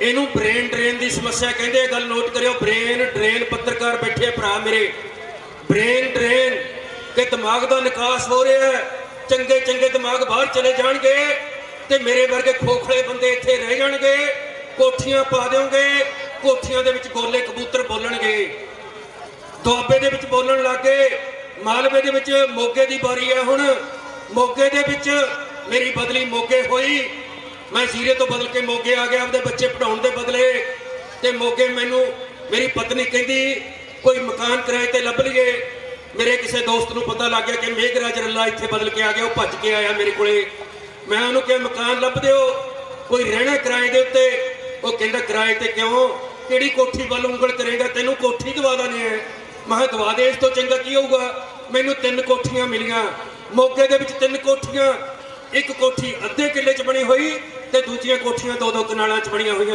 ਇਹਨੂੰ brain drain ਦੀ ਸਮੱਸਿਆ ਕਹਿੰਦੇ ਗੱਲ ਨੋਟ ਕਰਿਓ। ਬ੍ਰੇਨ ਡਰੇਨ ਪੱਤਰਕਾਰ ਬੈਠੇ ਭਰਾ ਮੇਰੇ। ਬ੍ਰੇਨ ਡਰੇਨ ਕਿ ਦਿਮਾਗ ਦਾ ਨਿਕਾਸ ਹੋ ਰਿਹਾ ਹੈ। ਚੰਗੇ ਚੰਗੇ ਦਿਮਾਗ ਬਾਹਰ ਚਲੇ ਜਾਣਗੇ ਤੇ ਮੇਰੇ ਵਰਗੇ ਖੋਖਲੇ ਬੰਦੇ ਇੱਥੇ ਰਹਿ ਜਾਣਗੇ। ਕੋਠੀਆਂ ਪਾ ਦਿਓਗੇ, ਕੋਠੀਆਂ ਦੇ ਵਿੱਚ ਗੋਲੇ ਕਬੂਤਰ ਬੋਲਣਗੇ। ਦੁਆਬੇ ਦੇ ਵਿੱਚ ਬੋਲਣ ਲੱਗੇ, ਮਾਲਵੇ ਦੇ ਵਿੱਚ ਮੋਗੇ ਦੀ ਵਾਰੀ ਹੈ ਹੁਣ। ਮੋਗੇ ਦੇ ਵਿੱਚ ਮੇਰੀ ਬਦਲੀ ਮੋਗੇ ਹੋਈ। ਮੈਂ ਜ਼ੀਰੇ ਤੋਂ ਬਦਲ ਕੇ ਮੋਗੇ ਆ ਗਿਆ, ਆਪਦੇ ਬੱਚੇ ਪੜਾਉਣ ਦੇ ਬਦਲੇ। ਤੇ ਮੋਗੇ ਮੈਨੂੰ, ਮੇਰੀ ਪਤਨੀ ਕਹਿੰਦੀ, ਕੋਈ ਮਕਾਨ ਕਿਰਾਏ ਤੇ ਲੱਭ ਲਈਏ। ਮੇਰੇ ਕਿਸੇ ਦੋਸਤ ਨੂੰ ਪਤਾ ਲੱਗ ਗਿਆ ਕਿ ਮੇਘਰਾਜ ਰੱਲਾ ਇੱਥੇ ਬਦਲ ਕੇ ਆ ਗਿਆ, ਉਹ ਭੱਜ ਕੇ ਆਇਆ ਮੇਰੇ ਕੋਲੇ। ਮੈਂ ਉਹਨੂੰ ਕਿਹਾ, ਮਕਾਨ ਲੱਭ ਦਿਓ, ਕੋਈ ਰਹਿਣਾ ਕਿਰਾਏ ਦੇ ਉੱਤੇ? ਉਹ ਕਹਿੰਦਾ, ਕਿਰਾਏ ਤੇ ਕਿਉਂ? ਕਿਹੜੀ ਕੋਠੀ ਵੱਲ ਉਂਗਲ ਕਰੇਗਾ? ਤੈਨੂੰ ਕੋਠੀ ਦਵਾ ਦਾਨੇ ਆ ਮੈਂ ਕਿਹਾ, ਦਵਾ ਦੇ, ਇਸ ਤੋਂ ਚੰਗਾ ਕੀ ਹੋਊਗਾ? ਮੈਨੂੰ ਤਿੰਨ ਕੋਠੀਆਂ ਮਿਲੀਆਂ। ਮੋਗੇ ਦੇ ਵਿੱਚ ਤਿੰਨ ਕੋਠੀਆਂ, ਇੱਕ ਕੋਠੀ ਅੱਧੇ ਕਿੱਲੇ 'ਚ ਬਣੀ ਹੋਈ ਤੇ ਦੂਜੀਆਂ ਕੋਠੀਆਂ ਦੋ ਦੋ ਕਨਾਲਾਂ 'ਚ ਬਣੀਆਂ ਹੋਈਆਂ।